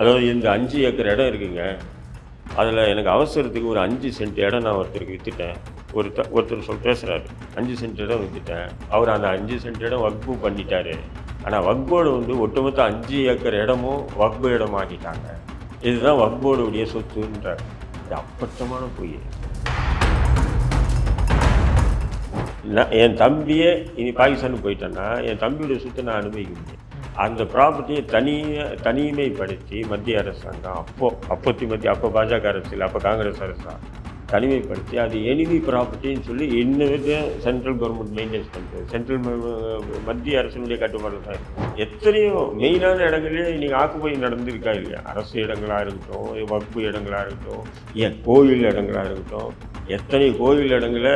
அதாவது இந்த அஞ்சு ஏக்கர் இடம் இருக்குங்க. அதில் எனக்கு அவசரத்துக்கு ஒரு அஞ்சு சென்ட் இடம் நான் ஒருத்தருக்கு விற்றுட்டேன் ஒருத்த ஒருத்தர் சொல் பேசுகிறாரு அஞ்சு சென்ட் இடம் விற்றுட்டேன் அவர் அந்த அஞ்சு சென்ட் இடம் வக்பு பண்ணிட்டாரு. ஆனால் வக்போர்டு வந்து ஒட்டுமொத்த அஞ்சு ஏக்கர் இடமும் வக்பு இடம் ஆக்கிட்டாங்க இதுதான் வக்போர்டுடைய சொத்துன்றார். இது அப்பட்டமான பொய். நான் என் தம்பியே இனி பாகிஸ்தானுக்கு போயிட்டேன்னா என் தம்பியோட சொத்தை நான் அனுபவிக்க முடியும். அந்த ப்ராப்பர்ட்டியை தனிய தனிமைப்படுத்தி மத்திய அரசாங்கம் அப்போது அப்போத்தி மத்திய அப்போ பாஜக அரசு இல்லை அப்போ காங்கிரஸ் அரசாங்கம் தனிமைப்படுத்தி அது எனிமி ப்ராப்பர்ட்டின்னு சொல்லி இன்னும் சென்ட்ரல் கவர்மெண்ட் மெயின்டைன்ஸ் பண்ணுறது சென்ட்ரல் மத்திய அரசினுடைய கட்டுப்பாடு தான் எத்தனையோ மெயினான இடங்களே இன்றைக்கி ஆக்குப்பை நடந்திருக்கா இல்லையா? அரசு இடங்களாக இருக்கட்டும் வகுப்பு இடங்களாக இருக்கட்டும் ஏன் கோவில் இடங்களாக இருக்கட்டும் எத்தனை கோவில் இடங்களை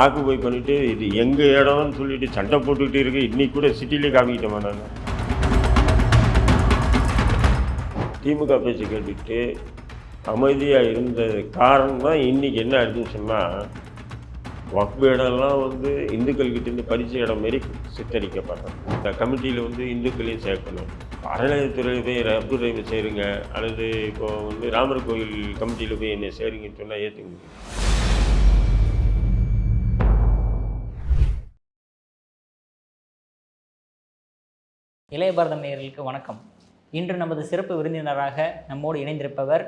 ஆக்குப்பை பண்ணிவிட்டு இது எங்கள் இடம்னு சொல்லிட்டு சண்டை போட்டுக்கிட்டு இருக்குது இன்றைக்கி கூட சிட்டிலே காமிக்கிட்டோமா நான் திமுக பேச்சு கேட்டுட்டு அமைதியாக இருந்தது காரணம் தான் இன்றைக்கி என்ன ஆயிடுச்சுன்னு சொன்னால் வக்பு இடம்லாம் வந்து இந்துக்கள்கிட்டேருந்து பரிசு இடம் மாரி சித்தரிக்கப்படுறோம் இந்த கமிட்டியில் வந்து இந்துக்களையும் சேர்க்கணும். அறநிலையத்துறையில் போய் அப்துல் ரஹீமை சேருங்க. அல்லது இப்போ வந்து ராமர் கோயில் கமிட்டியில் போய் என்னை சேருங்கன்னு சொன்னால் ஏற்றுங்க இளைய பாரதம் நேயர்களுக்கு வணக்கம். இன்று நமது சிறப்பு விருந்தினராக நம்மோடு இணைந்திருப்பவர்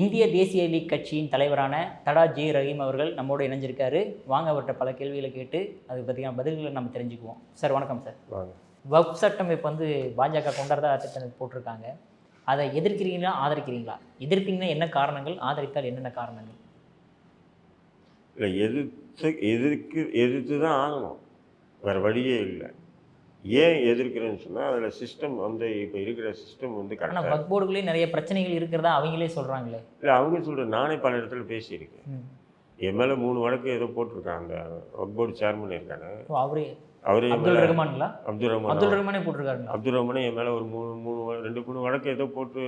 இந்திய தேசிய லீக் கட்சியின் தலைவரான தடா ஜே ரஹீம் அவர்கள் நம்மோடு இணைஞ்சிருக்காரு. வாங்க அவர்கிட்ட பல கேள்விகளை கேட்டு அது பற்றியான பதில்களை நம்ம தெரிஞ்சுக்குவோம். சார் வணக்கம் சார். வக் சட்டம் இப்போ வந்து பாஜக கொண்டாடுறதா திட்டம் போட்டிருக்காங்க. அதை எதிர்க்கிறீங்களா ஆதரிக்கிறீங்களா? எதிர்த்தீங்கன்னா என்ன காரணங்கள் ஆதரித்தால் என்னென்ன காரணங்கள்? இல்லை எதிர்த்து எதிர்க்கு எதிர்த்து தான் ஆகணும். வேறு வழியே இல்லை. ஏன் எதிர்க்கிறேன்னு சொன்னால் அதில் சிஸ்டம் வந்து இப்போ இருக்கிற சிஸ்டம் வந்து கரெக்டாக வக் போர்டுகளே நிறைய பிரச்சனைகள் இருக்கிறதா அவங்களே சொல்கிறாங்களே இல்லை அவங்க சொல்கிற நானே பல இடத்துல பேசியிருக்கேன். என் மேலே மூணு வழக்கு ஏதோ போட்டிருக்கான் அந்த ஒர்க் போர்டு சேர்மன் இருக்கானே ஓ, அவரே அவரே அப்துல் ரஹ்மான்களா அப்துல் ரஹ்மான் அப்துல் ரஹ்மானே போட்டிருக்காருங்களா? அப்துல் ரஹ்மானே என் மேலே ஒரு மூணு மூணு ரெண்டு மூணு வழக்கு ஏதோ போட்டு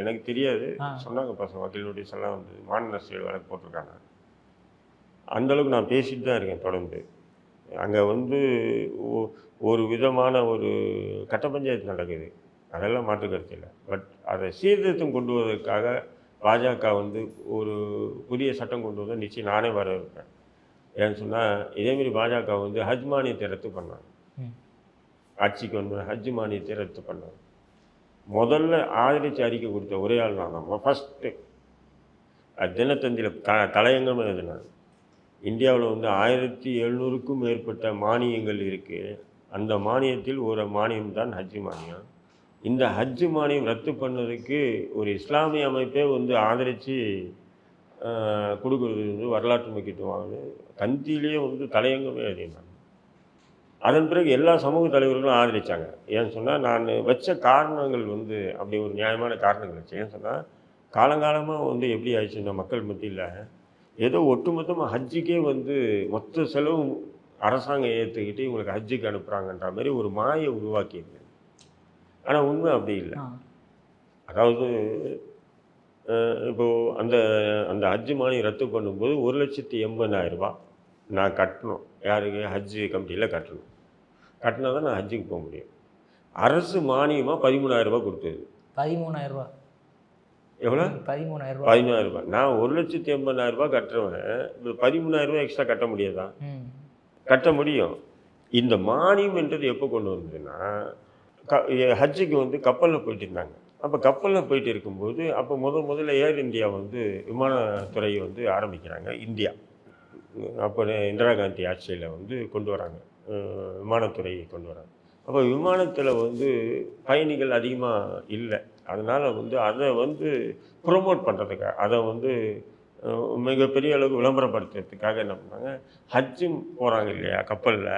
எனக்கு தெரியாது. சொன்னாங்க பசங்க வக்கீல் நோட்டீஸ் எல்லாம் வந்து மாநில ஸ்டேட் வழக்கு போட்டிருக்காங்க. அந்த அளவுக்கு நான் பேசிட்டு தான் இருக்கேன் தொடர்ந்து. அங்கே வந்து ஒரு விதமான ஒரு கட்ட பஞ்சாயத்து நடக்குது. அதெல்லாம் மாற்று கருத்து இல்லை. பட் அதை சீர்திருத்தம் கொண்டு வருவதற்காக பாஜக வந்து ஒரு புதிய சட்டம் கொண்டு வந்தால் நிச்சயம் நானே வர இருப்பேன் ஏன்னு சொன்னால் இதேமாரி பாஜக வந்து ஹஜ் மானியத்தை ரத்து பண்ணாங்க ஆட்சிக்கு வந்து ஹஜ் மானியத்தை ரத்து பண்ணாங்க முதல்ல ஆதரிச்சு அறிக்கை கொடுத்த ஒரே ஆள் நான் தான். ஃபஸ்ட்டு. தினத்தந்தியில் த தலையங்கம் எழுதினாங்க. இந்தியாவில் வந்து ஆயிரத்தி எழுநூறுக்கும் மேற்பட்ட மானியங்கள் இருக்குது அந்த மானியத்தில் ஒரு மானியம் தான் ஹஜ்ஜு மானியம். இந்த ஹஜ்ஜு மானியம் ரத்து பண்ணதுக்கு ஒரு இஸ்லாமிய அமைப்பே வந்து ஆதரித்து கொடுக்குறது வந்து வரலாற்று முக்கியத்துவம். தந்தியிலேயே வந்து தலையங்கமே அதிகமாக அதன் பிறகு எல்லா சமூக தலைவர்களும் ஆதரித்தாங்க ஏன்னு சொன்னால் நான் வச்ச காரணங்கள் வந்து அப்படி ஒரு நியாயமான காரணங்கள் வச்சு ஏன்னு சொன்னால் காலங்காலமாக வந்து எப்படி ஆயிடுச்சுன்னா மக்கள் மத்தியில்? ஏதோ ஒட்டுமொத்தமாக ஹஜ்ஜுக்கே வந்து மொத்த செலவும் அரசாங்கம் ஏற்றுக்கிட்டு இவங்களுக்கு ஹஜ்ஜுக்கு அனுப்புகிறாங்கன்ற மாதிரி ஒரு மாயை உருவாக்கியிருக்கு. ஆனால் உண்மை அப்படி இல்லை. அதாவது அஹ், இப்போ அந்த அந்த ஹஜ்ஜு மானியம் ரத்து பண்ணும்போது ஒரு லட்சத்தி எண்பதாயிரம் ரூபாய் நான் கட்டணும். யாருக்கு? ஹஜ்ஜு கமிட்டியில் கட்டணும். கட்டினா தான் நான் ஹஜ்ஜுக்கு போக முடியும். அரசு மானியமாக பதிமூணாயிரம் ரூபாய் கொடுத்தது. பதிமூணாயிரம் ரூபா. எவ்வளோ? பதிமூணாயிரம் ரூபா. பதினாயிரம் ரூபாய் நான் ஒரு லட்சத்தி எண்பதாயிரம் ரூபாய் கட்டுறவன். இப்போ பதிமூணாயிரம் ரூபாய் எக்ஸ்ட்ரா கட்ட முடியாதா? கட்ட முடியும். இந்த மானியம் என்றது எப்போ கொண்டு வந்ததுன்னா க ஹஜ்ஜுக்கு வந்து கப்பலில் போயிட்டு இருந்தாங்க. அப்போ கப்பலில் போயிட்டு இருக்கும்போது அப்போ முதல் முதல்ல ஏர் இந்தியா வந்து விமானத்துறையை வந்து ஆரம்பிக்கிறாங்க இந்தியா. அப்போ இந்திரா காந்தி ஆட்சியில் வந்து கொண்டு வராங்க. விமானத்துறையை கொண்டு வராங்க. அப்போ விமானத்தில் வந்து பயணிகள் அதிகமாக இல்லை. அதனால் வந்து அதை வந்து ப்ரொமோட் பண்ணுறதுக்காக அதை வந்து மிகப்பெரிய அளவுக்கு விளம்பரப்படுத்துறதுக்காக என்ன பண்ணாங்க ஹஜ்ஜு போகிறாங்க இல்லையா கப்பலில்?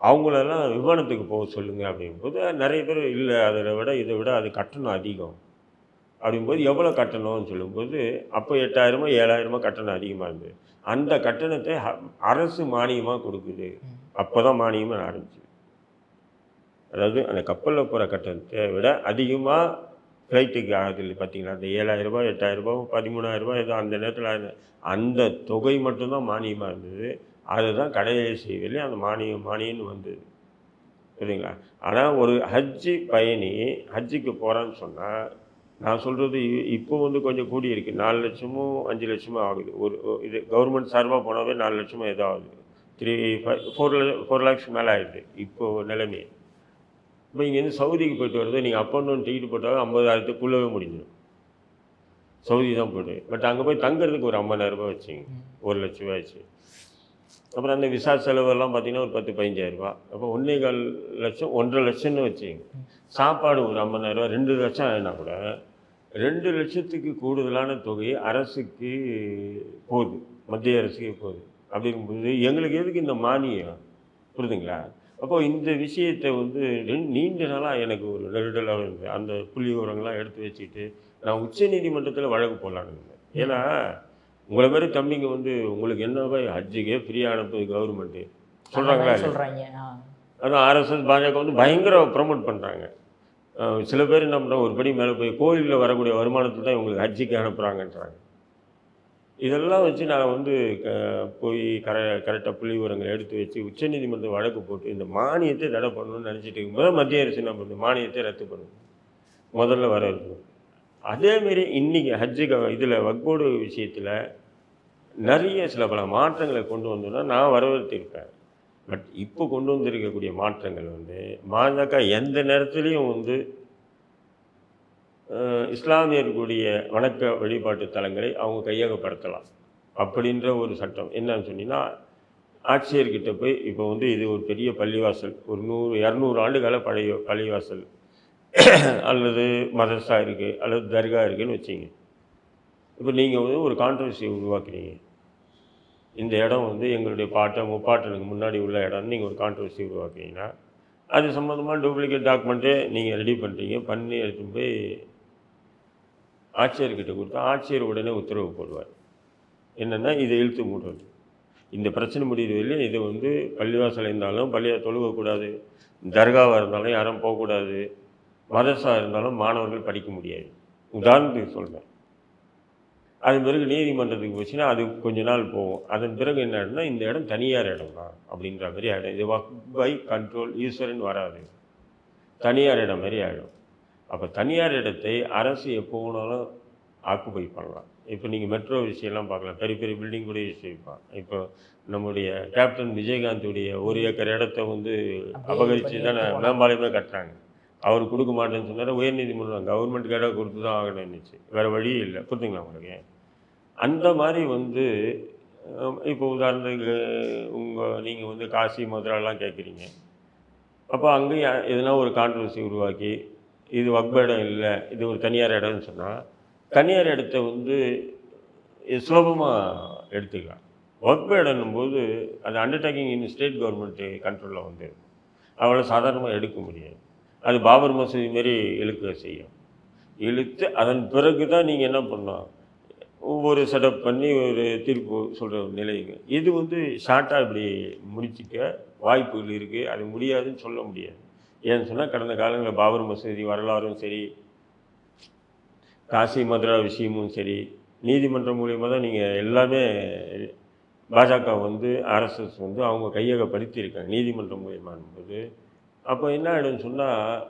அவங்களெல்லாம் விமானத்துக்கு போக சொல்லுங்கள் அப்படிங்கும்போது நிறைய பேர் இல்லை அதை விட இதை விட அது கட்டணம் அதிகம். அப்படிங்கும்போது எவ்வளோ கட்டணம்னு சொல்லும்போது அப்போ எட்டாயிரமோ ஏழாயிரமோ கட்டணம் அதிகமாக இருந்தது. அந்த கட்டணத்தை அரசு மானியமாக கொடுக்குது. அப்போ தான் மானியமாக ஆரம்பிச்சு அதாவது அந்த கப்பலில் போகிற கட்டணத்தை விட அதிகமாக ஃப்ளைட்டுக்கு ஆகுது பார்த்தீங்களா அந்த ஏழாயிரரூபா எட்டாயிரரூபா பதிமூணாயிரரூபா ஏதோ அந்த நேரத்தில் அந்த தொகை மட்டும்தான் மானியமாக இருந்தது. அதுதான் கடையை செய்வதில் அந்த மானியம் மானியம்னு வந்தது. சரிங்களா ஆனால் ஒரு ஹஜ்ஜி பயணி ஹஜ்ஜிக்கு போகிறான்னு சொன்னால் நான் சொல்கிறது இப்போ வந்து கொஞ்சம் கூடி இருக்குது நாலு லட்சமோ அஞ்சு லட்சமோ ஆகுது. ஒரு இது கவர்மெண்ட் சார்பாக போனாவே நாலு லட்சமோ ஏதோ ஆகுது. Three five four four lakhs மேலே ஆகிடுது இப்போது நிலைமை இப்போ இங்கேருந்து சவுதிக்கு போயிட்டு வருது நீங்கள் அப் அண்ட் டவுன் டிக்கெட் போட்டாவே ஐம்பதாயிரத்துக்குள்ளவே முடிஞ்சிடும். சவுதி தான் போய்ட்டு. பட் அங்கே போய் தங்குறதுக்கு ஒரு ஐம்பதாயிரம் ரூபாய் வச்சுங்க. ஒரு லட்ச ரூபாய் ஆச்சு அப்புறம் அந்த விசா செலவெல்லாம் பார்த்தீங்கன்னா ஒரு பத்து பதினஞ்சாயிரம் ரூபாய். அப்போ ஒன்றே கால் லட்சம் ஒன்றரை லட்சம்னு வச்சுங்க. சாப்பாடு ஒரு ஐம்பதாயிரம் ரூபாய் ரெண்டு லட்சம் ஆயினா கூட ரெண்டு லட்சத்துக்கு கூடுதலான தொகை அரசுக்கு போகுது. மத்திய அரசுக்கே போகுது. அப்படிங்கும்போது எங்களுக்கு எதுக்கு இந்த மானியம்? புரியுதுங்களா? அப்போ இந்த விஷயத்தை வந்து நீண்ட நாளாக எனக்கு ஒரு நெருடலாக இருந்தது அந்த புள்ளி விவரங்கள்லாம் எடுத்து வச்சுட்டு நான் உச்ச நீதிமன்றத்தில் வழக்கு போடலான்னு இருந்தேன் ஏன்னா உங்களை மாதிரி தம்பிங்க வந்து உங்களுக்கு என்ன போய் ஹஜ்ஜுக்கே ஃப்ரீயாக அனுப்புது கவர்மெண்ட்டு. சொல்கிறாங்களா ஆ. அதுவும் ஆர்எஸ்எஸ் பாஜக வந்து பயங்கர ப்ரமோட் பண்ணுறாங்க சில பேர் என்ன பண்ணுறாங்க ஒரு படி மேலே போய் கோயிலில் வரக்கூடிய வருமானத்தை தான் இவங்களுக்கு ஹஜ்ஜிக்கு அனுப்புகிறாங்கன்றாங்க இதெல்லாம் வச்சு நான் வந்து க- போய் கர கரெக்டாக புள்ளி விவரங்களை எடுத்து வச்சு உச்சநீதிமன்ற வழக்கு போட்டு இந்த மானியத்தை தடை பண்ணணும்னு நினச்சிட்டு இருக்கும்போது மத்திய அரசு என்ன பண்ணுது? மானியத்தை ரத்து பண்ணுது. முதல்ல வர இருக்கும் அதேமாரி இன்றைக்கி ஹஜ்ஜு இதில் வக்போடு விஷயத்தில் நிறைய சில பல மாற்றங்களை கொண்டு வந்தோன்னா நான் வரவேற்றிருப்பேன் பட் இப்போ கொண்டு வந்திருக்கக்கூடிய மாற்றங்கள் வந்து பாஜக எந்த நேரத்துலையும் வந்து இஸ்லாமியர்களுடைய வணக்க வழிபாட்டு தலங்களை அவங்க கையகப்படுத்தலாம் அப்படின்ற ஒரு சட்டம். என்னன்னு சொன்னீங்கன்னா ஆட்சியர்கிட்ட போய் இப்போ வந்து இது ஒரு பெரிய பள்ளிவாசல் ஒரு நூறு இரநூறு ஆண்டுகால பழைய பள்ளிவாசல் அல்லது மதரசா இருக்குது அல்லது தர்கா இருக்குதுன்னு வச்சிங்க. இப்போ நீங்கள் வந்து ஒரு கான்ட்ரவர்சியை உருவாக்குறீங்க. இந்த இடம் வந்து எங்களுடைய பாட்டை முப்பாட்டனுக்கு முன்னாடி உள்ள இடம்னு நீங்கள் ஒரு கான்ட்ரவர்சி உருவாக்குறீங்கன்னா அது சம்மந்தமாக டூப்ளிகேட் டாக்குமெண்ட்டே நீங்கள் ரெடி பண்ணுறீங்க பண்ணி எடுத்துன்னு போய் ஆட்சியர்கிட்ட கொடுத்தா ஆட்சியர் உடனே உத்தரவு போடுவார். என்னென்னா இதை இழுத்து மூடணும் இந்த பிரச்சனை முடியுது வரையிலும் இது வந்து பள்ளிவாசல் இருந்தாலும் பள்ளியை தொழுகக்கூடாது. தர்காவாக இருந்தாலும் யாரும் போகக்கூடாது. மதரசாக இருந்தாலும் மாணவர்கள் படிக்க முடியாது. உதாரணத்துக்கு சொல்கிறேன் அதன் பிறகு நீதிமன்றத்துக்கு போச்சுன்னா அது கொஞ்ச நாள் போகும். அதன் பிறகு என்ன இந்த இடம் தனியார் இடம் தான் அப்படின்ற மாதிரி ஆகிடும் இது வக் பை கண்ட்ரோல் ஈஸ்வரன் வராது. தனியார் இடம் மாதிரி ஆகிடும் அப்போ தனியார் இடத்தை அரசு எப்போ வேணாலும் ஆக்குபை பண்ணலாம். இப்போ நீங்கள் மெட்ரோ விஷயம்லாம் பார்க்கலாம். பெரிய பெரிய பில்டிங் கூட விஷயம் இப்போ நம்முடைய கேப்டன் விஜயகாந்துடைய ஒரு ஏக்கர் இடத்த வந்து அபகரித்து தானே மேம்பாளையமே கட்டுறாங்க. அவர் கொடுக்க மாட்டேன்னு சொன்னார். உயர்நீதிமன்றம் கவர்மெண்ட் இடம் கொடுத்து தான் ஆகணும் இருந்துச்சு வேறு வழி இல்லை. புரிஞ்சுங்களா உங்களுக்கு? அந்த மாதிரி வந்து இப்போ உதாரணத்துக்கு உங்கள் நீங்கள் வந்து காசி மதுராலாம் கேட்குறீங்க. அப்போ அங்கேயும் எதனா ஒரு கான்ட்ரவர்சி உருவாக்கி இது வக்ப இடம் இல்லை இது ஒரு தனியார் இடம்னு சொன்னால் தனியார் இடத்த வந்து சுலபமாக எடுத்துக்கலாம். வக்ப இடம்னும் போது அது அண்டர்டேக்கிங் இன் ஸ்டேட் கவர்மெண்ட்டு கண்ட்ரோலில் வந்து அவ்வளோ சாதாரணமாக எடுக்க முடியாது. அது பாபர் மசூதி மாரி இழுக்க செய்யும். இழுத்து அதன் பிறகு தான் நீங்கள் என்ன பண்ணலாம்? ஒவ்வொரு செட்டப் பண்ணி ஒரு தீர்ப்பு சொல்கிற நிலைங்க இது. வந்து ஷார்ட்டாக இப்படி முடிச்சிக்க வாய்ப்புகள் இருக்குது அது முடியாதுன்னு சொல்ல முடியாது. ஏன்னு சொன்னால் கடந்த காலங்களில் பாபர் மசூதி வரலாறும் சரி காசி மதுரா விஷயமும் சரி நீதிமன்றம் மூலியமாக தான் நீங்கள் எல்லாமே பாஜக வந்து ஆர்எஸ்எஸ் வந்து அவங்க கையகப்படுத்தியிருக்காங்க நீதிமன்றம் மூலியமாகும்போது அப்போ என்ன ஆகிடும்னு சொன்னால்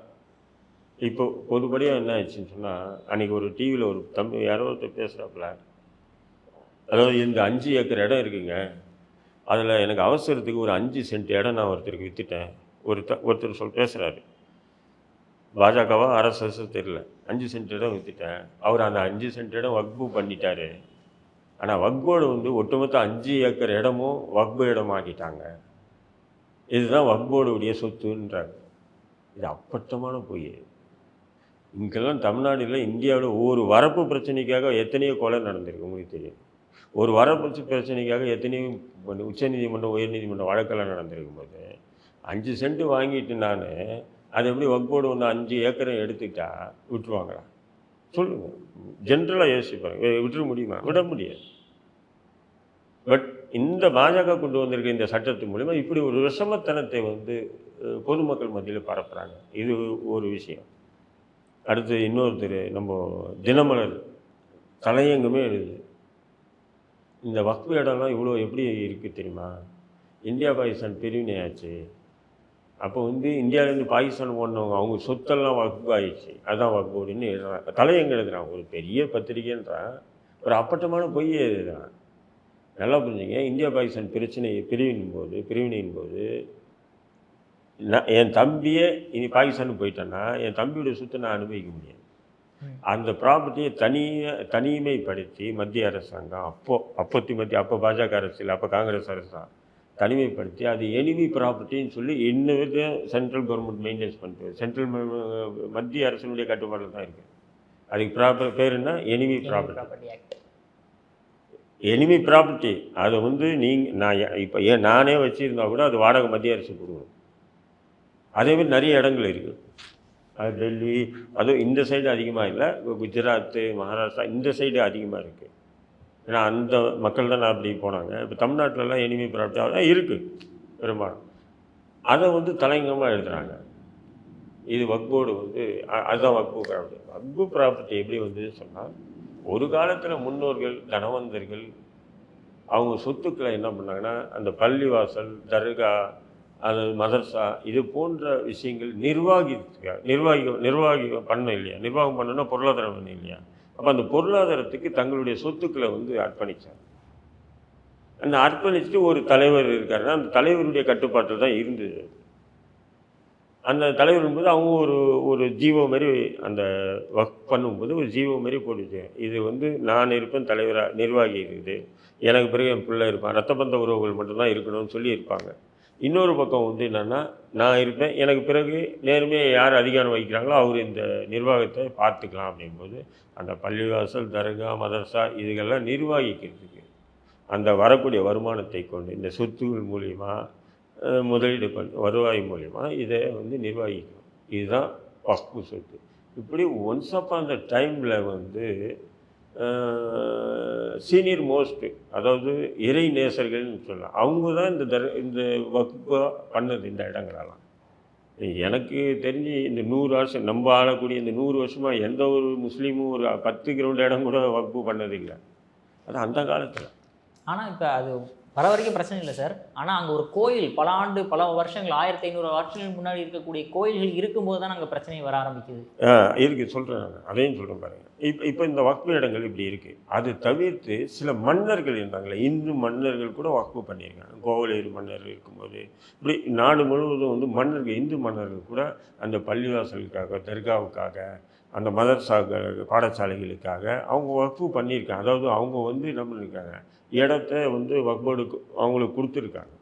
இப்போ பொதுப்படியாக என்ன ஆயிடுச்சுன்னு சொன்னால் அன்றைக்கி ஒரு டிவியில் ஒரு தம்பி யாரோ ஒருத்தர் பேசுகிறாப்புல அதாவது இந்த அஞ்சு ஏக்கர் இடம் இருக்குங்க. அதில் எனக்கு அவசரத்துக்கு ஒரு அஞ்சு சென்ட் இடம் நான் ஒருத்தருக்கு விற்றுட்டேன் ஒரு த ஒருத்தர் சொல் பேசுகிறாரு பாஜகவா ஆர்எஸ்எஸ் தெரியல. அஞ்சு சென்ட் இடம் விற்றுட்டேன் அவர் அந்த அஞ்சு சென்ட் இடம் வக்பு பண்ணிட்டாரு. ஆனால் வக்போடு வந்து ஒட்டுமொத்த அஞ்சு ஏக்கர் இடமும் வக்பு இடமாக்கிட்டாங்க. இதுதான் வக்போர்டுடைய சொத்துன்றாங்க இது அப்பட்டமான பொய். இங்கெல்லாம் தமிழ்நாடுல இந்தியாவில் ஒவ்வொரு வரப்பு பிரச்சனைக்காக எத்தனையோ கொலை நடந்திருக்கு உங்களுக்கு தெரியும். ஒரு வரப்பு பிரச்சனைக்காக எத்தனையோ உச்சநீதிமன்றம் உயர்நீதிமன்றம் வழக்கெல்லாம் நடந்திருக்கும் போது அஞ்சு சென்ட் வாங்கிட்டு நான் அது எப்படி வக்போர்டு வந்து அஞ்சு ஏக்கரை எடுத்துக்கிட்டா விட்டுருவாங்களா? சொல்லுங்கள் ஜென்ரலாக யோசிப்பாங்க விட்டுற முடியுமா? விட முடியாது. பட் இந்த பாஜக கொண்டு வந்திருக்க இந்த சட்டத்து மூலிமா இப்படி ஒரு விஷமத்தனத்தை வந்து பொதுமக்கள் மத்தியில் பரப்புகிறாங்க இது ஒரு விஷயம். அடுத்து இன்னொருத்தர் நம்ம தினமலர் தலையங்கமே எழுது. இந்த வக்ஃபு இடம்லாம் இவ்வளோ எப்படி இருக்குது தெரியுமா? இந்தியா பாகிஸ்தான் பிரிவினை ஆச்சு அப்போ வந்து இந்தியாவிலேருந்து பாகிஸ்தான் போனவங்க அவங்க சொத்தெல்லாம் வகுப்பு ஆயிடுச்சு அதான் வகுப்புன்னு எழுதுறான் தலையங்க எழுதுறான் ஒரு பெரிய பத்திரிகைன்றான் ஒரு அப்பட்டமான பொய் எழுதுறான் நல்லா புரிஞ்சுங்க. இந்தியா பாகிஸ்தான் பிரச்சனை பிரிவின் போது பிரிவினையின் போது நான் என் தம்பியே இனி பாகிஸ்தானுக்கு போயிட்டேன்னா என் தம்பியோட சொத்தை நான் அனுபவிக்க முடியாது. அந்த ப்ராப்பர்ட்டியை தனிய தனிமைப்படுத்தி மத்திய அரசாங்கம் அப்போ அப்போத்தி மத்திய அப்போ பாஜக அரசு இல்லை அப்போ காங்கிரஸ் அரசு தான் தனிமைப்படுத்தி அது எனிமி ப்ராப்பர்ட்டின்னு சொல்லி இன்ன வரைக்கும் சென்ட்ரல் கவர்மெண்ட் மெயின்டைன்ஸ் பண்ணிட்டு சென்ட்ரல் மத்திய அரசினுடைய கட்டுப்பாட்டில் தான் இருக்குது அதுக்கு ப்ராப்பர் பேர் என்ன? எனிமி ப்ராப்பர்ட்டி எனிமி ப்ராப்பர்ட்டி அதை வந்து நீங்கள் நான் இப்போ ஏன் நானே வச்சுருந்தா கூட அது வாடகை மத்திய அரசு கொடுக்கணும் அதே மாதிரி நிறைய இடங்கள் இருக்குது அது டெல்லி அதுவும் இந்த சைடு அதிகமாக இல்லை. குஜராத்து மகாராஷ்டிரா இந்த சைடு அதிகமாக இருக்குது ஏன்னா அந்த மக்கள் தான் அப்படி போனாங்க. இப்போ தமிழ்நாட்டிலலாம் எனிமி ப்ராப்பர்ட்டி அதெல்லாம் இருக்குது பெரும்பாலும். அதை வந்து தலைங்கமாக எழுதுகிறாங்க இது வக்போர்டு வந்து அதுதான் வக்பு ப்ராப்பர்ட்டி வக்பு ப்ராப்பர்ட்டி எப்படி வந்து சொன்னால் ஒரு காலத்தில் முன்னோர்கள் தனவந்தர்கள் அவங்க சொத்துக்களை என்ன பண்ணாங்கன்னா அந்த பள்ளிவாசல் தர்கா அது மதர்சா இது போன்ற விஷயங்கள் நிர்வாகிக்க நிர்வாகி நிர்வாகி பண்ண இல்லையா? நிர்வாகம் பண்ணணும்னா பொருளாதாரம் பண்ண இல்லையா? அப்போ அந்த பொருளாதாரத்துக்கு தங்களுடைய சொத்துக்களை வந்து அர்ப்பணித்தாங்க அந்த அர்ப்பணிச்சுட்டு ஒரு தலைவர் இருக்காருன்னா அந்த தலைவருடைய கட்டுப்பாட்டில் தான் இருந்தது. அந்த தலைவர் அவங்க ஒரு ஒரு ஜீவோ மாதிரி அந்த ஒர்க் பண்ணும்போது ஒரு ஜீவோ மாதிரி போட்டுச்சு. இது வந்து நான் இருப்பேன் தலைவராக நிர்வாகி இருக்குது. எனக்கு பிறகு என் பிள்ளை இருப்பான். ரத்த பந்த உறவுகள் மட்டும்தான் இருக்கணும்னு சொல்லி இருப்பாங்க இன்னொரு பக்கம் வந்து என்னென்னா நான் இருப்பேன். எனக்கு பிறகு நேர்மையாக யார் அதிகாரம் வகிக்கிறாங்களோ அவர் இந்த நிர்வாகத்தை பார்த்துக்கலாம் அப்படிங்கும்போது அந்த பள்ளிவாசல் தர்கா மதரசா இதுகெல்லாம் நிர்வகிக்கிறதுக்கு அந்த வரக்கூடிய வருமானத்தை கொண்டு இந்த சொத்துகள் மூலிமா முதலீடு பண்ணி வருவாய் மூலிமா இதை வந்து நிர்வகிக்கணும். இதுதான் வக்ஃபு சொத்து. இப்படி ஒன்ஸ் அப் அந்த டைமில் வந்து சீனியர் மோஸ்ட் அதாவது இறை நேசர்கள்னு சொல்லலாம் அவங்க தான் இந்த தர் இந்த வகுப்பை பண்ணது இந்த இடங்களெல்லாம் எனக்கு தெரிஞ்சு இந்த நூறு வருஷம் நம்ம ஆளக்கூடிய இந்த நூறு வருஷமாக எந்த ஒரு முஸ்லீமும் ஒரு பத்து கிரவுண்ட் இடம் கூட வகுப்பு பண்ணதில்லை. அது அந்த காலத்தில். ஆனால் இப்போ அது வர வரைக்கும் பிரச்சனை இல்லை சார். ஆனால் அங்கே ஒரு கோயில் பல ஆண்டு பல வருஷங்கள் ஆயிரத்தி ஐநூறு வருஷங்களுக்கு முன்னாடி இருக்கக்கூடிய கோயில்கள் இருக்கும்போது தான் அங்கே பிரச்சனை வர ஆரம்பிக்குது. ஆ இருக்குது சொல்கிறேன் அதையும் சொல்கிறேன் பாருங்கள் இப்போ இப்போ இந்த வக்பு இடங்கள் இப்படி இருக்குது அது தவிர்த்து சில மன்னர்கள் இருந்தாங்களே இந்து மன்னர்கள் கூட வக்பு பண்ணியிருக்காங்க. கோவலேறு மன்னர் இருக்கும்போது இப்படி நாடு முழுவதும் வந்து மன்னர்கள் இந்து மன்னர்கள் கூட அந்த பள்ளிவாசலுக்காக தர்காவுக்காக அந்த மதர்சாக பாடசாலைகளுக்காக அவங்க வக்ஃபு பண்ணியிருக்காங்க. அதாவது அவங்க வந்து என்ன பண்ணியிருக்காங்க இடத்த வந்து வக்போர்டுக்கு அவங்களுக்கு கொடுத்துருக்காங்க.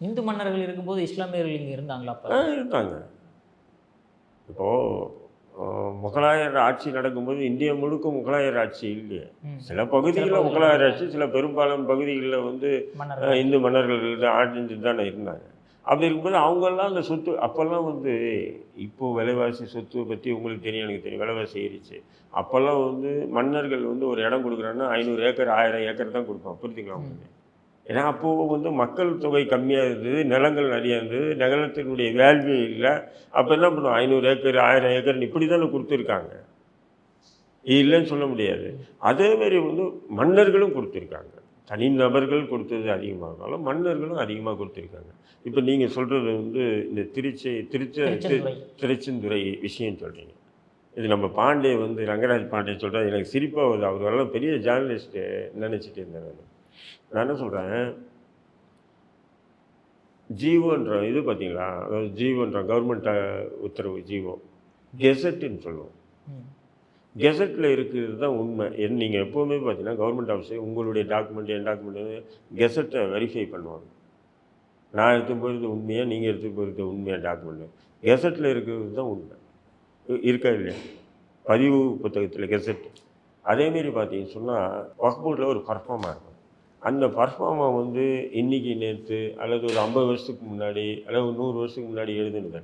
இந்து மன்னர்கள் இருக்கும்போது இஸ்லாமியர்கள் இங்கே இருந்தாங்களா ஆ, இருந்தாங்க. இப்போது முகலாயர் ஆட்சி நடக்கும்போது இந்தியா முழுக்க முகலாயர் ஆட்சி இல்லையே. சில பகுதிகளில் முகலாயர் ஆட்சி சில பெரும்பாலான பகுதிகளில் வந்து இந்து மன்னர்கள் தான் ஆட்சி தானே இருந்தாங்க. அப்படி இருக்கும்போது அவங்கெல்லாம் அந்த சொத்து அப்போல்லாம் வந்து இப்போ விலைவாசி சொத்து பற்றி உங்களுக்கு தெரியும் எனக்கு தெரியும் விலைவாசி ஏறிச்சு அப்போல்லாம் வந்து மன்னர்கள் வந்து ஒரு இடம் கொடுக்குறாங்கன்னா ஐநூறு ஏக்கர் ஆயிரம் ஏக்கர் தான் கொடுப்பாங்க. புரிஞ்சுங்களா உங்களுக்கு? ஏன்னா அப்போது வந்து மக்கள் தொகை கம்மியாக இருந்தது நிலங்கள் நிறைய இருந்தது நிலத்தினுடைய வேல்யூ இல்லை. அப்போ என்ன பண்ணுவோம் ஐநூறு ஏக்கர் ஆயிரம் ஏக்கர் இப்படி தானே கொடுத்துருக்காங்க. இல்லைன்னு சொல்ல முடியாது. அதே மாதிரி வந்து மன்னர்களும் கொடுத்துருக்காங்க. தனிநபர்கள் கொடுத்தது அதிகமாக இருந்தாலும் மன்னர்களும் அதிகமாக கொடுத்துருக்காங்க. இப்போ நீங்கள் சொல்கிறது வந்து இந்த திருச்சி திருச்சி திருச்செந்துறை. விஷயம் சொல்கிறீங்க இது நம்ம பாண்டே வந்து ரங்கராஜ் பாண்டே சொல்கிறார் எனக்கு சிரிப்பாக வருது. அவர் எல்லாம் பெரிய ஜேர்னலிஸ்ட்டு நினச்சிட்டு இருந்தேன் நான் நான் என்ன சொல்கிறேன் ஜீவோன்ற இது பார்த்தீங்களா அதாவது ஜீவோன்ற கவர்மெண்ட் உத்தரவு ஜீவோ. கெசட்டுன்னு சொல்லுவோம். கெசட்டில் இருக்கிறது தான் உண்மை. என் நீங்கள் எப்போவுமே பார்த்தீங்கன்னா கவர்மெண்ட் ஆஃபீஸு உங்களுடைய டாக்குமெண்ட் என் டாக்குமெண்ட் கெசட்டை வெரிஃபை பண்ணுவாங்க. நான் எடுத்து போகிறது உண்மையாக நீங்கள் எடுத்து போகிறது உண்மையாக டாக்குமெண்ட் கெசட்டில் இருக்கிறது தான் உண்மை இருக்கா இல்லையா? பதிவு புத்தகத்தில் கெசட். அதேமாரி பார்த்தீங்கன்னு சொன்னால் ஒர்க்போர்டில் ஒரு பர்ஃபார்மா இருக்கும். அந்த பர்ஃபார்மா வந்து இன்றைக்கி நேற்று அல்லது ஒரு ஐம்பது வருஷத்துக்கு முன்னாடி அல்லது ஒரு நூறு வருஷத்துக்கு முன்னாடி எழுதுனதில்லை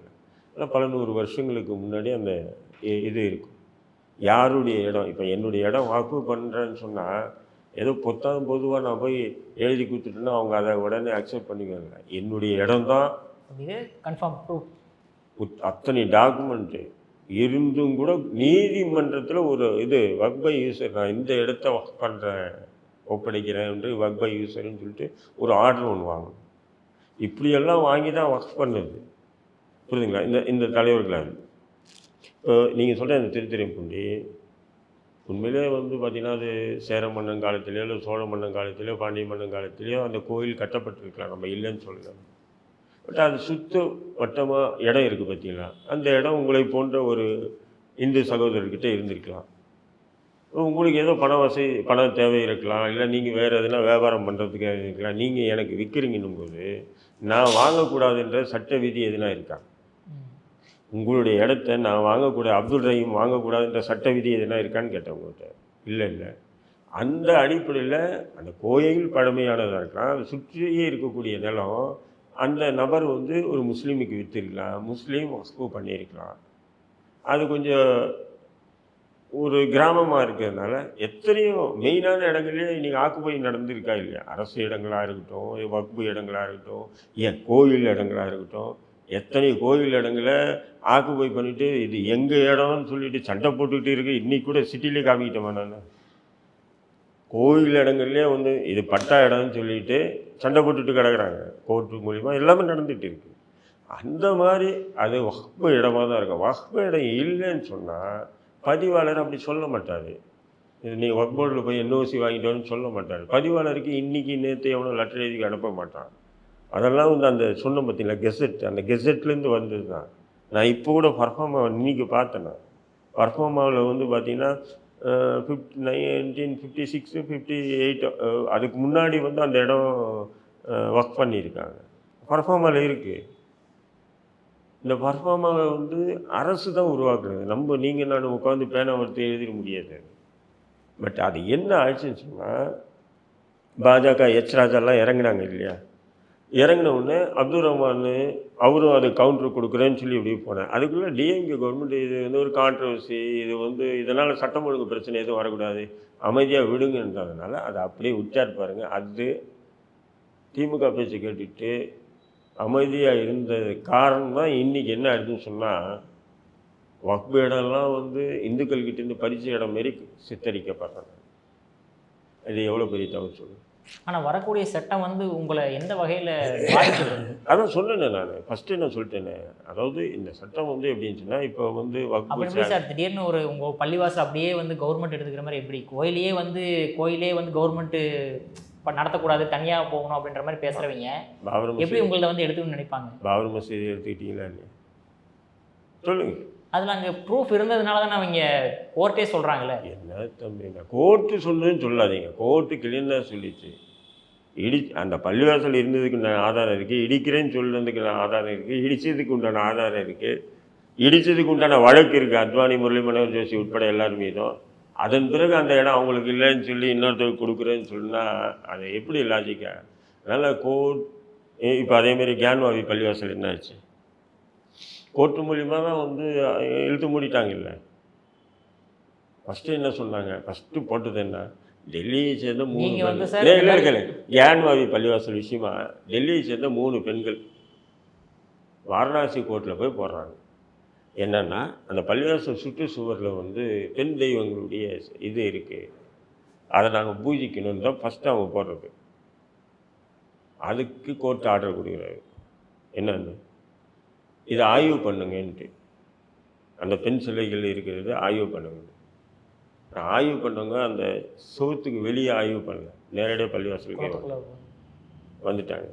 ஆனால் பல நூறு வருஷங்களுக்கு முன்னாடி அந்த இது இருக்கும். யாருடைய இடம்? இப்போ என்னுடைய இடம் வாக்கு பண்ணுறேன்னு சொன்னால் ஏதோ பொத்தாம் பொதுவாக நான் போய் எழுதி கொடுத்துட்டேன்னா அவங்க அதை உடனே அக்செப்ட் பண்ணிக்குவாங்க. என்னுடைய இடம் தான் இது கன்ஃபார்ம் ப்ரூஃப் அத்தனை டாக்குமெண்ட்டு இருந்தும் கூட நீதிமன்றத்தில் ஒரு இது ஒர்க் பை யூசர் நான் இந்த இடத்த ஒர்க் பண்ணுறேன் ஒப்படைக்கிறேன் என்று ஒர்க் பை யூசர்னு சொல்லிட்டு ஒரு ஆர்டர் ஒன்று வாங்கணும். இப்படியெல்லாம் வாங்கி தான் ஒர்க் பண்ணுது. புரியுதுங்களா? இந்த இந்த தலைவர்களாக நீங்கள் சொல்கிற இந்த திருத்துறைப்பூண்டி உண்மையிலே வந்து பார்த்திங்கன்னா அது சேர மன்னன் காலத்திலேயோ இல்லை சோழ மன்னன் காலத்திலேயோ பாண்டிய மன்னன் காலத்திலேயோ அந்த கோயில் கட்டப்பட்டிருக்கலாம். நம்ம இல்லைன்னு சொல்லலாம். பட் அது சுத்த வட்டமாக இடம் இருக்குது பார்த்தீங்களா அந்த இடம் உங்களை போன்ற ஒரு இந்து சகோதரர்கிட்ட இருந்திருக்கலாம். உங்களுக்கு ஏதோ பண வசதி பணம் தேவை இருக்கலாம். இல்லை நீங்கள் வேறு எதுனா வியாபாரம் பண்ணுறதுக்கு இருக்கலாம். நீங்கள் எனக்கு விற்கிறீங்கன்னும் போது நான் வாங்கக்கூடாதுன்ற சட்ட விதி எதுனா இருக்கா? உங்களுடைய இடத்த நான் வாங்கக்கூடாது அப்துல் ரஹீம் வாங்கக்கூடாதுன்ற சட்ட விதி எதுனா இருக்கான்னு கேட்டேன் உங்கள்கிட்ட. இல்லை இல்லை. அந்த அடிப்படையில் அந்த கோயில் பழமையானதாக இருக்கலாம் அதை சுற்றியே இருக்கக்கூடிய நிலம் அந்த நபர் வந்து ஒரு முஸ்லீமுக்கு விற்றுருக்கலாம் முஸ்லீம் வஸ்கு பண்ணியிருக்கலாம். அது கொஞ்சம் ஒரு கிராமமாக இருக்கிறதுனால எத்தனையோ மெயினான இடங்கள்லேயே இன்றைக்கி ஆக்குப்பை நடந்திருக்கா இல்லையா? அரசு இடங்களாக இருக்கட்டும் வக்பு இடங்களாக இருக்கட்டும் ஏன் கோயில் இடங்களாக இருக்கட்டும் எத்தனை கோயில் இடங்களை ஆக்குப்பை பண்ணிவிட்டு இது எங்கள் இடம்னு சொல்லிட்டு சண்டை போட்டுக்கிட்டு இருக்கு. இன்னைக்கு கூட சிட்டிலே காமிக்கிட்டோமா நான். கோயில் இடங்கள்லேயே வந்து இது பட்டா இடம்னு சொல்லிட்டு சண்டை போட்டுட்டு கிடக்குறாங்க. கோர்ட்டு மூலிமா எல்லாமே நடந்துகிட்டு இருக்கு. அந்த மாதிரி அது வக்பு இடமாக தான் இருக்கும். வக்பு இடம் இல்லைன்னு சொன்னால் பதிவாளர் அப்படி சொல்ல மாட்டார். இது நீ ஒர்க் போர்டில் போய் என்ஓசி வாங்கிட்டோன்னு சொல்ல மாட்டார். பதிவாளருக்கு இன்றைக்கி நேற்று எவனோ லெட்டர் எழுதி அனுப்ப மாட்டான். அதெல்லாம் வந்து அந்த சொன்ன பார்த்தீங்களா கெசட் அந்த கெசட்லேருந்து வந்தது தான். நான் இப்போ கூட பர்ஃபார்மா இன்னைக்கு பார்த்தேன் நான். பர்ஃபார்மாவில் வந்து பார்த்தீங்கன்னா fifty nineteen fifty six fifty eight அதுக்கு முன்னாடி வந்து அந்த இடம் ஒர்க் பண்ணியிருக்காங்க. பர்ஃபார்மாவில் இருக்குது இந்த பர்ஃபார்மாவை வந்து அரசு தான் உருவாக்குறது நம்ம நீங்கள் நான் உட்காந்து பேனா எடுத்து எழுதிட முடியாது. பட் அது என்ன ஆயிடுச்சுன்னு சொன்னால் பாஜக எச் ராஜாலாம் இறங்குனாங்க இல்லையா? இறங்கின உடனே அப்துல் ரஹ்மான் அவரும் அது கவுண்டர் கொடுக்குறேன்னு சொல்லி இப்படி போனேன் அதுக்குள்ளே டிஎம்கே கவர்மெண்ட் இது வந்து ஒரு கான்ட்ரவர்சி இது வந்து இதனால் சட்டம் ஒழுங்கு பிரச்சனை எதுவும் வரக்கூடாது அமைதியாக விடுங்கன்றதுனால அதை அப்படியே உச்சார் பாருங்க. அது திமுக பேச்சு கேட்டுட்டு அமைதியாக இருந்த காரணம் தான் இன்றைக்கி என்ன ஆயிடுதுன்னு சொன்னால் வக்பு இடம்லாம் வந்து இந்துக்கள்கிட்டேருந்து பரிசு இடம் மாரி சித்தரிக்கப்படுறாங்க இது எவ்வளோ பெரிய தவறு சொல்லுங்கள் ஆனா வரக்கூடிய சட்டம் வந்து உங்களை எந்த வகையில அதான் சொன்னேனே நான். ஃபஸ்ட்டு நான் சொல்லிட்டேனே? அதாவது இந்த சட்டம் வந்து எப்படின்னு சொன்னால் இப்போ வந்து அப்படி சார் திடீர்னு ஒரு உங்க பள்ளிவாசல் அப்படியே வந்து கவர்மெண்ட் எடுத்துக்கிற மாதிரி எப்படி? கோயிலே வந்து கோயிலே வந்து கவர்மெண்ட் நடத்தக்கூடாது தனியா போகணும் அப்படின்ற மாதிரி பேசுறவங்க. பாபர் எப்படி உங்கள்ட்ட வந்து எடுத்துக்கணும்னு நினைப்பாங்க? பாபர் மசூதி எடுத்துக்கிட்டீங்களா சொல்லுங்கள் அதில் அங்கே ப்ரூஃப் இருந்ததுனால தான் அவங்க கோர்ட்டே சொல்கிறாங்களே என்ன தம்பிங்க கோர்ட்டு சொல்லுன்னு சொல்லாதீங்க. கோர்ட்டு கிளீனாக சொல்லிச்சு. இடி அந்த பள்ளிவாசல் இருந்ததுக்கு உண்டான ஆதாரம் இருக்குது இடிக்கிறேன்னு சொல்லுறதுக்கு ஆதாரம் இருக்குது இடித்ததுக்கு உண்டான ஆதாரம் இருக்குது இடித்ததுக்கு உண்டான வழக்கு இருக்குது அத்வானி முரளி மனோகர் ஜோஷி உட்பட எல்லார் மீதும். அதன் பிறகு அந்த இடம் அவங்களுக்கு இல்லைன்னு சொல்லி இன்னொருத்தருக்கு கொடுக்குறேன்னு சொன்னால் அது எப்படி லாஜிக்கா அதனால் கோர்ட் இப்போ அதேமாரி கியான்வாவி பள்ளிவாசல் என்னாச்சு? கோர்ட்டு மூலியமாக தான் வந்து இழுத்து மூடிட்டாங்கல்ல. ஃபஸ்ட்டு என்ன சொன்னாங்க? ஃபஸ்ட்டு போட்டது என்ன? டெல்லியை சேர்ந்த மூணு இல்லை கியான்வாவி பள்ளிவாசல் விஷயமா? டெல்லியை சேர்ந்த மூணு பெண்கள். வாரணாசி கோர்ட்டில் போய் போடுறாங்க. என்னன்னா அந்த பள்ளிவாசல் சுற்றுச்சுவரில் வந்து பெண் தெய்வங்களுடைய இது இருக்குது அதை நாங்கள் பூஜிக்கணும்னு தான் ஃபஸ்ட்டு அவங்க போடுறது. அதுக்கு கோர்ட் ஆர்டர் கொடுக்குறாரு. என்னன்னு? இதை ஆய்வு பண்ணுங்கன்ட்டு. அந்த பெண் சிலைகள் இருக்கிறது ஆய்வு பண்ணுங்க. ஆய்வு பண்ணவங்க அந்த சுவத்துக்கு வெளியே ஆய்வு பண்ணல. நேரடியாக பள்ளிவாசலுக்கு வந்துட்டாங்க.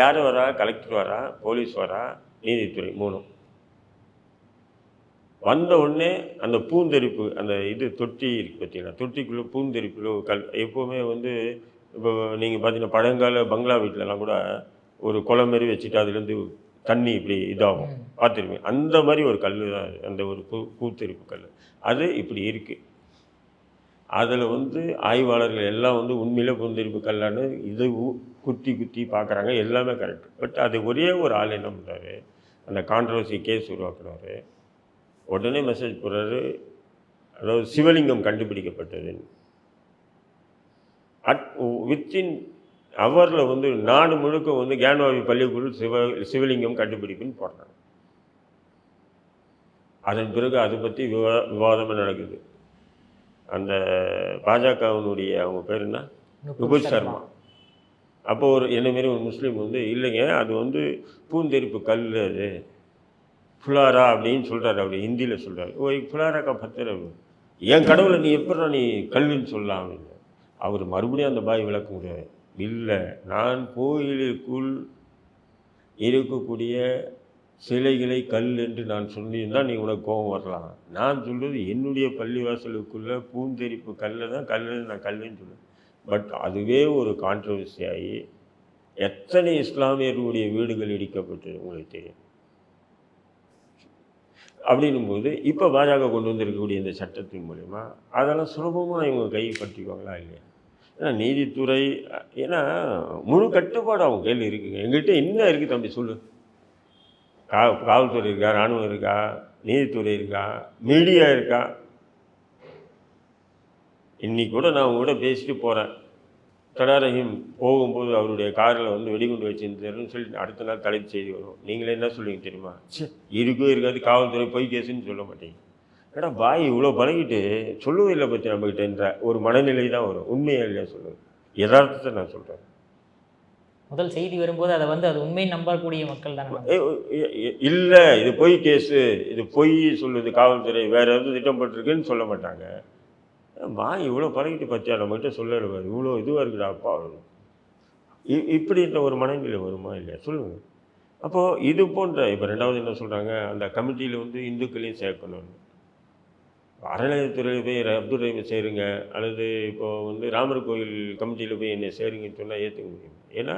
யார் வரா? கலெக்டர் வரா? போலீஸ் வரா? நீதித்துறை மூணும் வந்த உடனே அந்த பூந்தெரிப்பு அந்த இது தொட்டி இருக்கு பார்த்தீங்களா தொட்டிக்குள்ளே பூந்தெரிப்பில் கல் எப்போவுமே வந்து இப்போ நீங்கள் பார்த்தீங்கன்னா பழங்கால பங்களா வீட்டிலலாம் கூட ஒரு குளம் மாரி வச்சுட்டு அதுலேருந்து தண்ணி இப்படி இதாகும். பார்த்துருப்பீங்க அந்த மாதிரி ஒரு கல் தான். அந்த ஒரு பூ பூத்தெரிப்பு கல். அது இப்படி இருக்குது அதில் வந்து ஆய்வாளர்கள் எல்லாம் வந்து உண்மையிலே பூந்தெரிப்பு கல்லான்னு இது குத்தி குத்தி பார்க்குறாங்க. எல்லாமே கரெக்ட். பட் அது ஒரே ஒரு ஆள் என்ன பண்ணுறாரு அந்த கான்ட்ரவர்சி கேஸ் உருவாக்குறாரு. உடனே மெசேஜ் போடுறாரு. அதாவது சிவலிங்கம் கண்டுபிடிக்கப்பட்டதுன்னு. அட் வித்தின் ஹவரில் வந்து நாடு முழுக்க வந்து கேன்வாவி பள்ளிக்குள் சிவ சிவலிங்கம் கண்டுபிடிப்புன்னு போடுறாங்க அதன் பிறகு அதை பற்றி விவா விவாதமே நடக்குது. அந்த பாஜகவினுடைய அவங்க பேர் என்ன? நுபுல் சர்மா. அப்போ ஒரு என்ன மாரி ஒரு முஸ்லீம் வந்து இல்லைங்க அது வந்து பூந்தெரிப்பு கல் அது. ஃபுலாரா அப்படின்னு சொல்கிறாரு அவர் ஹிந்தியில் சொல்கிறார் ஓ ஃபுலாரா கா பத்திர என் கடவுளை நீ எப்படா நீ கல்வின்னு சொல்லலாம் அப்படின்னு அவர் மறுபடியும் அந்த பாய் விளக்க முடியாது. இல்லை. நான் கோயிலுக்குள் இருக்கக்கூடிய சிலைகளை கல் என்று நான் சொல்லியிருந்தால் நீ உனக்கு கோபம் வரலாம். நான் சொல்கிறது என்னுடைய பள்ளிவாசலுக்குள்ளே பூந்தெரிப்பு கல்லை தான் கல் நான் கல்லுன்னு சொல்லுவேன். பட் அதுவே ஒரு கான்ட்ரவர்சி ஆகி எத்தனை இஸ்லாமியர்களுடைய வீடுகள் இடிக்கப்பட்டது உங்களுக்கு தெரியும்? அப்படின்னும்போது இப்போ பாஜக கொண்டு வந்திருக்கக்கூடிய இந்த சட்டத்தின் மூலிமா அதெல்லாம் சுலபமாக இவங்க கைப்பற்றிக்குவாங்களா இல்லையா? ஏன்னா நீதித்துறை ஏன்னா முழு கட்டுப்பாடு அவங்க கையில் இருக்குங்க. எங்கள்கிட்ட என்ன இருக்குது தம்பி சொல்லு. கா காவல்துறை இருக்கா இராணுவம் இருக்கா நீதித்துறை இருக்கா மீடியா இருக்கா? இன்றைக்கி கூட நான் அவங்க கூட பேசிட்டு போகிறேன் தடாரஹிம் போகும்போது அவருடைய காரில் வந்து வெடிகுண்டு வச்சிருந்தாருன்னு சொல்லி அடுத்த நாள் தலைப்பு செய்தி வரும். நீங்களே என்ன சொல்லுவீங்க தெரியுமா? ச்சே இருக்கோ இருக்காது காவல்துறை பொய் கேஸுன்னு சொல்ல மாட்டீங்க. ஏடா பாய் இவ்வளோ பழகிட்டு சொல்லவே இல்லை பற்றி நம்மக்கிட்டன்ற ஒரு மனநிலை தான் வரும். உண்மையா இல்லையா சொல்லுது யதார்த்தத்தை நான் சொல்கிறேன் முதல் செய்தி வரும்போது அதை வந்து அது உண்மை நம்பக்கூடிய மக்கள் தானே இல்லை இது பொய் கேஸு. இது பொய் சொல்லுது காவல்துறை. வேற எதுவும் திட்டம் போட்டிருக்குன்னு சொல்ல மாட்டாங்க. வா இவ்வளோ பழகிட்டு பார்த்தியா நம்மகிட்ட சொல்லலை பாரு இவ்வளோ இதுவாக இருக்குடா அப்பா. இ- இப்படின்ற ஒரு மனநிலை வருமா இல்லையா? சொல்லுங்கள் அப்போது இது போன்ற இப்போ ரெண்டாவது என்ன சொல்கிறாங்க அந்த கமிட்டியில் வந்து இந்துக்களையும் சேர்க்கணும்னு. அறநிலையத்துறையில் போய் அப்துல் ரஹீம் சேருங்க அல்லது இப்போ வந்து ராமர் கோயில் கமிட்டியில் போய் என்னை சேருங்கன்னு சொன்னால் ஏற்றுக்க முடியும். ஏன்னா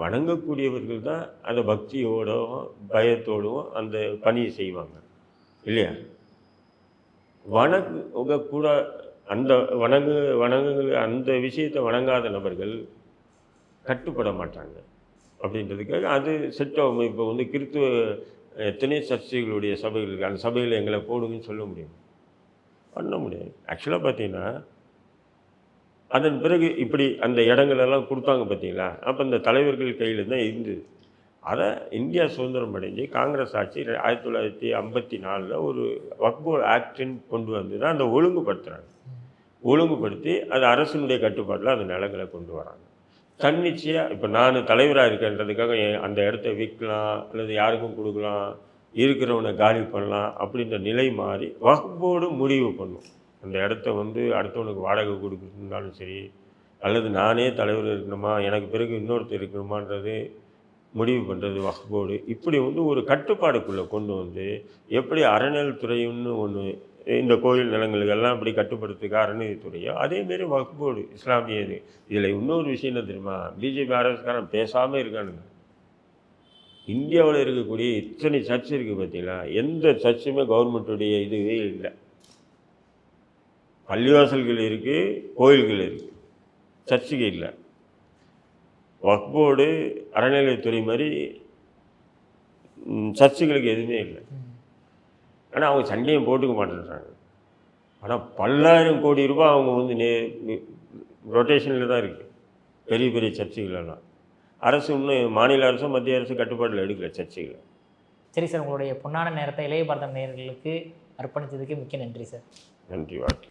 வணங்கக்கூடியவர்கள் தான் அந்த பக்தியோடவும் பயத்தோடும் அந்த பணியை செய்வாங்க. இல்லையா? வணங்க கூட அந்த வணங்கு வணங்குகள் அந்த விஷயத்தை வணங்காத நபர்கள் கட்டுப்பட மாட்டாங்க. அப்படின்றதுக்காக அது செட் ஆகும் இப்போ வந்து கிறித்துவ எத்தனை சர்ச்சைகளுடைய சபைகள் இருக்குது அந்த சபையில் எங்களை போடுங்கன்னு சொல்ல முடியும். பண்ண முடியாது. ஆக்சுவலாக பார்த்தீங்கன்னா அதன் பிறகு இப்படி அந்த இடங்களெல்லாம் கொடுத்தாங்க பார்த்தீங்களா? அப்போ இந்த தலைவர்கள் கையில் தான் இருந்தது. அதை இந்தியா சுதந்திரம் அடைஞ்சு காங்கிரஸ் ஆட்சி ரெ- ஆயிரத்தி தொள்ளாயிரத்தி ஐம்பத்தி நாலில் ஒரு வக்போல் ஆக்டின்னு கொண்டு வந்து தான் அதை ஒழுங்குபடுத்துகிறாங்க ஒழுங்குபடுத்தி அது அரசினுடைய கட்டுப்பாட்டில் அந்த நிலங்களை கொண்டு வராங்க. தன்னிச்சையாக இப்போ நான் தலைவராக இருக்கேன்றதுக்காக அந்த இடத்த விற்கலாம் அல்லது யாருக்கும் கொடுக்கலாம் இருக்கிறவனை காலி பண்ணலாம் அப்படின்ற நிலை மாறி வகுப்போடு முடிவு பண்ணும். அந்த இடத்த வந்து அடுத்தவனுக்கு வாடகை கொடுக்குறதுனாலும் சரி அல்லது நானே தலைவர் இருக்கணுமா எனக்கு பிறகு இன்னொருத்தர் இருக்கணுமான்றது முடிவு பண்ணுறது வகுப்போடு இப்படி வந்து ஒரு கட்டுப்பாடுக்குள்ளே கொண்டு வந்து எப்படி அறநிலைத்துறைன்னு ஒன்று இந்த கோயில் நிலங்களுக்கெல்லாம் இப்படி கட்டுப்படுத்துக்க அறநிலைத்துறையோ அதேமாரி வகுப்போடு இஸ்லாமியது இதில் இன்னொரு விஷயம் என்ன தெரியுமா? பிஜேபி அரசுக்காரன் பேசாமல் இருக்கானுங்க. இந்தியாவில் இருக்கக்கூடிய இத்தனை சர்ச் இருக்குது பார்த்தீங்களா? எந்த சர்ச்சுமே கவர்மெண்ட்டுடைய இதுவே இல்லை. பள்ளிவாசல்கள் இருக்குது கோயில்கள் இருக்குது சர்ச்சுக்கு இல்லை. வக்போர்டு அறநிலையத்துறை மாதிரி சர்ச்சுகளுக்கு எதுவுமே இல்லை. ஆனால் அவங்க சண்டையும் போட்டுக்க மாட்டேன்றாங்க. ஆனால் பல்லாயிரம் கோடி ரூபாய் அவங்க வந்து நே ரொட்டேஷனில் தான் இருக்குது பெரிய பெரிய சர்ச்சுகளெல்லாம் அரசு இன்னும் மாநில அரசும் மத்திய அரசு கட்டுப்பாட்டில் எடுக்கல சர்ச்சைகளை. சரி சார் உங்களுடைய பொன்னான நேரத்தை இளைய பாரதம் நேயர்களுக்கு அர்ப்பணித்ததுக்கு மிக்க நன்றி சார். நன்றி வாழ்க்கை